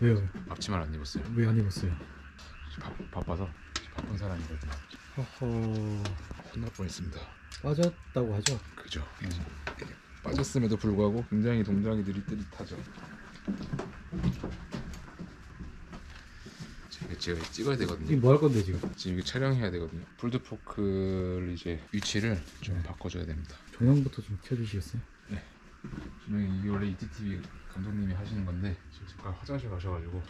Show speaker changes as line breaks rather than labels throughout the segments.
왜요?
앞치마를 안 입었어요.
왜 안 입었어요?
바, 바빠서 바쁜 사람이거든요.
허허
혼날 뻔했습니다.
빠졌다고 하죠?
그죠. 빠졌음에도 불구하고 굉장히 동작이 느릿느릿하죠. 제가, 제가 찍어야 되거든요.
지금 뭐 할 건데 지금?
지금 이거 촬영해야 되거든요. 풀드 포크를 이제 위치를 좀
네.
바꿔줘야 됩니다.
조명부터 좀 켜주시겠어요?
분명히 이게 원래 ETTV 감독님이 하시는 건데 지금 잠깐 화장실 가셔가지고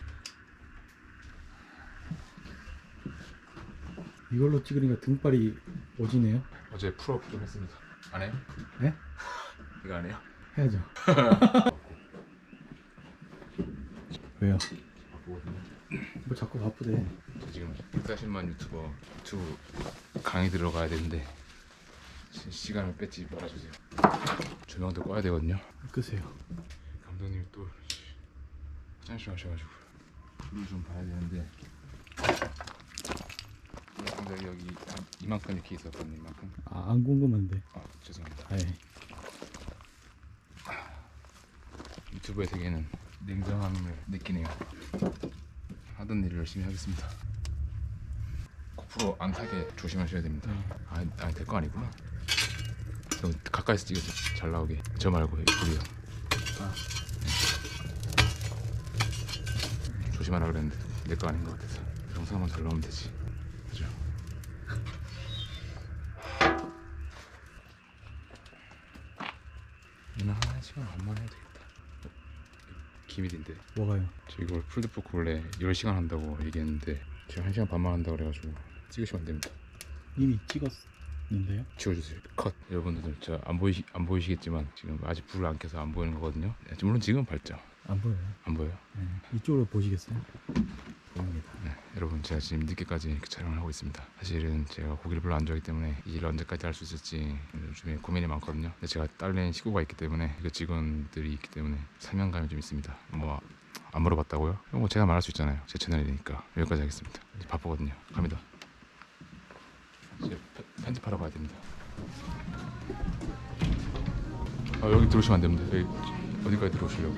이걸로 찍으니까 등발이 오지네요?
어제 풀업 좀 했습니다. 안 해요?
네?
이거 안 해요?
해야죠 왜요?
바쁘거든요.
뭐 자꾸 바쁘대
저 지금 140만 유튜버 유튜브 강의 들어가야 되는데 시- 시간을 뺏지 말아주세요. 조명도 꺼야 되거든요.
끄세요
감독님이 또 씨, 화장실 가셔가지고 불을 좀 봐야 되는데 여기 여기 한 이만큼 이렇게 있었거든요. 이만큼.
아 안 궁금한데
아 죄송합니다.
아 예
유튜브의 세계는 냉정함을 느끼네요. 하던 일을 열심히 하겠습니다. 고프로 안 타게 조심하셔야 됩니다. 아, 아니 될거 아니구나. 너무 가까이서 찍어서 잘 나오게. 저 말고 우리요.
아.
조심하라 그랬는데 내 거 아닌 것 같아서 영상만 잘 나오면 되지. 그죠? 이나 시간 반만 해도 되겠다. 기밀인데.
뭐가요?
저 이걸 풀드포크 원래 10시간 한다고 얘기했는데 지금 1시간 반만 한다고 그래가지고 찍으시면 안 됩니다.
이미 찍었는데요?
지워주세요. 컷. 여러분들 저 안 보이시 안 보이시겠지만 지금 아직 불을 안 켜서 안 보이는 거거든요. 네, 물론 지금은 밝죠.
안 보여요?
안 보여요?
네. 이쪽으로 보시겠어요? 보입니다.
네, 여러분 제가 지금 늦게까지 이렇게 촬영을 하고 있습니다. 사실은 제가 고기를 별로 안 좋아하기 때문에 이 일을 언제까지 할 수 있을지 요즘에 고민이 많거든요. 근데 제가 딸린 식구가 있기 때문에 그 직원들이 있기 때문에 사명감이 좀 있습니다. 뭐 안 물어봤다고요? 뭐 제가 말할 수 있잖아요 제 채널이니까 여기까지 하겠습니다 이제 바쁘거든요 갑니다 이제 편- 편집하러 가야 됩니다 아 여기 들어오시면 안 됩니다 여기 어디까지 들어오시려고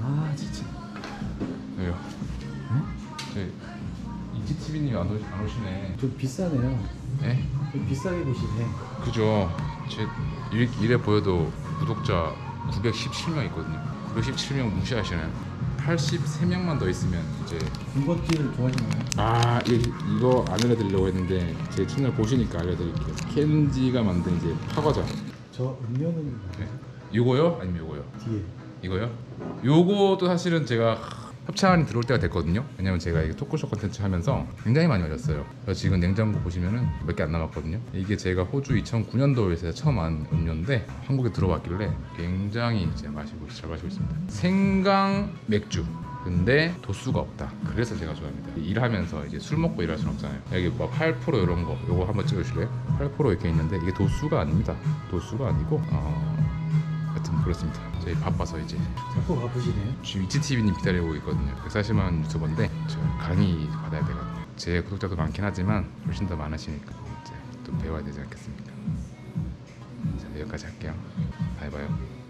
아 진짜
왜요? 네? 이지TV님 안, 오, 안 오시네
좀 비싸네요
네?
좀 비싸게 보시네
그죠. 제 일, 이래 보여도 구독자 917명 있거든요. 917명 무시하시나요? 83명만 더 있으면 이제
군것질을 좋아하시나요?
아 이, 이거 안 알려드리려고 했는데 제 채널 보시니까 알려드릴게요. 켄지가 만든 이제 파과자.
저 음료는
네.
뭐예요?
이거요? 아니면 이거요?
뒤에
이거요? 요것도 사실은 제가 협찬이 들어올 때가 됐거든요. 왜냐면 제가 이게 토크쇼 컨텐츠 하면서 굉장히 많이 마셨어요. 그래서 지금 냉장고 보시면은 몇 개 안 남았거든요. 이게 제가 호주 2009년도에 처음 안 음료인데 한국에 들어왔길래 굉장히 이제 마시고 잘 마시고 있습니다. 생강 맥주. 근데 도수가 없다. 그래서 제가 좋아합니다. 일하면서 이제 술 먹고 일할 수는 없잖아요. 여기 뭐8% 이런 거, 요거 한번 찍어주실래요? 8% 이렇게 있는데 이게 도수가 아닙니다. 도수가 아니고 어, 하여튼 그렇습니다. 저희 바빠서 이제
자꾸 바쁘시네요
지금 이치TV님 기다리고 있거든요. 140만 유튜버인데 제가 강의 받아야 되거든요. 제 구독자도 많긴 하지만 훨씬 더 많으시니까 이제 또 배워야 되지 않겠습니까? 자 여기까지 할게요. 봐요.